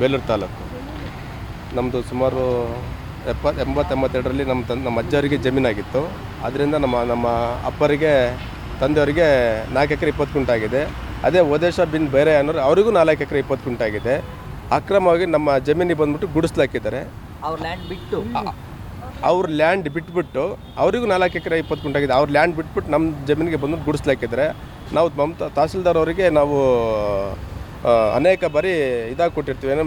ಬೇಲೂರು ತಾಲೂಕು. ನಮ್ಮದು ಸುಮಾರು ಎಪ್ಪತ್ತು ಎಂಬತ್ತೆಂಬತ್ತೆರಡರಲ್ಲಿ ನಮ್ಮ ತಂದೆ ನಮ್ಮ ಅಜ್ಜವರಿಗೆ ಜಮೀನಾಗಿತ್ತು. ಅದರಿಂದ ನಮ್ಮ ನಮ್ಮ ಅಪ್ಪರಿಗೆ ತಂದೆಯವರಿಗೆ ನಾಲ್ಕು ಎಕರೆ ಇಪ್ಪತ್ತು ಕುಂಟಾಗಿದೆ ಅದೇ ಓದೇಶ ಬಿನ್ ಬೇರೆ ಅನ್ನೋರು ಅವರಿಗೂ ನಾಲ್ಕು ಎಕರೆ ಇಪ್ಪತ್ತು ಕುಂಟಾಗಿದೆ ಅಕ್ರಮವಾಗಿ ನಮ್ಮ ಜಮೀನಿಗೆ ಬಂದ್ಬಿಟ್ಟು ಗುಡಿಸ್ಲಾಕಿದ್ದಾರೆ. ಅವ್ರ ಲ್ಯಾಂಡ್ ಬಿಟ್ಟು. ಅವ್ರ ಲ್ಯಾಂಡ್ ಬಿಟ್ಬಿಟ್ಟು ಅವರಿಗೂ ನಾಲ್ಕು ಎಕರೆ ಇಪ್ಪತ್ತು ಕುಂಟಾಗಿದೆ ಅವ್ರ ಲ್ಯಾಂಡ್ ಬಿಟ್ಬಿಟ್ಟು ನಮ್ಮ ಜಮೀನಿಗೆ ಬಂದು ಗುಡಿಸ್ಲಾಕಿದ್ದಾರೆ. ನಾವು ಮಮತಾ ತಹಸೀಲ್ದಾರ್ ಅವರಿಗೆ ನಾವು ಅನೇಕ ಬಾರಿ ಇದಾಗಿ ಕೊಟ್ಟಿರ್ತೀವಿ ಏನೋ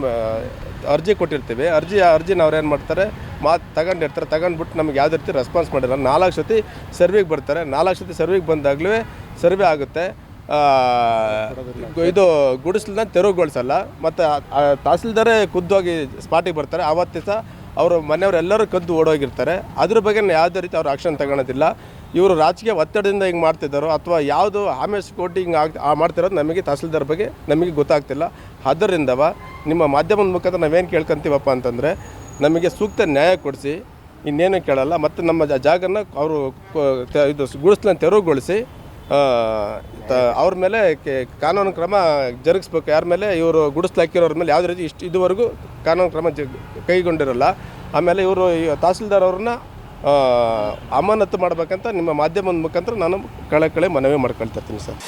ಅರ್ಜಿ ಕೊಟ್ಟಿರ್ತೀವಿ. ಅರ್ಜಿ ಅರ್ಜಿನ ಅವ್ರು ಏನು ಮಾಡ್ತಾರೆ, ಮಾತು ತಗೊಂಡಿರ್ತಾರೆ ತಗೊಂಡ್ಬಿಟ್ಟು ನಮ್ಗೆ ಯಾವುದೇ ರೀತಿ ರೆಸ್ಪಾನ್ಸ್ ಮಾಡಿಲ್ಲ. ನಾಲ್ಕು ಸತಿ ಸರ್ವಿಗೆ ಬರ್ತಾರೆ. ನಾಲ್ಕು ಸತಿ ಸರ್ವಿಗೆ ಬಂದಾಗಲೂ ಸರ್ವೆ ಆಗುತ್ತೆ. ಇದು ಗುಡಿಸ್ಲನ್ನ ತೆರವುಗೊಳಿಸಲ್ಲ. ಮತ್ತು ತಹಸೀಲ್ದಾರೇ ಖುದ್ದಾಗಿ ಸ್ಪಾಟಿಗೆ ಬರ್ತಾರೆ. ಆವತ್ತು ಸಹ ಅವರು ಮನೆಯವರೆಲ್ಲರೂ ಕದ್ದು ಓಡೋಗಿರ್ತಾರೆ. ಅದ್ರ ಬಗ್ಗೆ ಯಾವುದೇ ರೀತಿ ಅವ್ರು ಆಕ್ಷನ್ ತಗೊಳೋದಿಲ್ಲ. ಇವರು ರಾಜಕೀಯ ಒತ್ತಡದಿಂದ ಹಿಂಗೆ ಮಾಡ್ತಿದ್ದಾರೋ ಅಥವಾ ಯಾವುದು ಆಮೇಸ್ ಕೋಟಿ ಹಿಂಗೆ ಆಗ್ ಮಾಡ್ತಿರೋದು ನಮಗೆ ತಹಸೀಲ್ದಾರ್ ಬಗ್ಗೆ ನಮಗೆ ಗೊತ್ತಾಗ್ತಿಲ್ಲ. ಅದರಿಂದವ ನಿಮ್ಮ ಮಾಧ್ಯಮದ ಮುಖಾಂತರ ನಾವೇನು ಕೇಳ್ಕೊಂತೀವಪ್ಪ ಅಂತಂದರೆ, ನಮಗೆ ಸೂಕ್ತ ನ್ಯಾಯ ಕೊಡಿಸಿ, ಇನ್ನೇನು ಕೇಳಲ್ಲ, ಮತ್ತು ನಮ್ಮ ಜಾಗನ ಅವರು ಇದು ಗುಡಿಸ್ಲನ್ನು ತೆರವುಗೊಳಿಸಿ ಅವ್ರ ಮೇಲೆ ಕಾನೂನು ಕ್ರಮ ಜರುಗಿಸ್ಬೇಕು. ಯಾರ ಮೇಲೆ ಇವರು ಗುಡಿಸ್ಲಾಕಿರೋರ ಮೇಲೆ ಯಾವುದೇ ರೀತಿ ಇಷ್ಟು ಇದುವರೆಗೂ ಕಾನೂನು ಕ್ರಮ ಜ ಕೈಗೊಂಡಿರಲ್ಲ. ಆಮೇಲೆ ಇವರು ತಹಸೀಲ್ದಾರ್ ಅವ್ರನ್ನ ಅಮಾನತು ಮಾಡಬೇಕಂತ ನಿಮ್ಮ ಮಾಧ್ಯಮದ ಮುಖಾಂತರ ನಾನು ಕಳೆ ಕಳೆ ಮನವಿ ಮಾಡ್ಕೊಳ್ತಾ ಇರ್ತೀನಿ ಸರ್.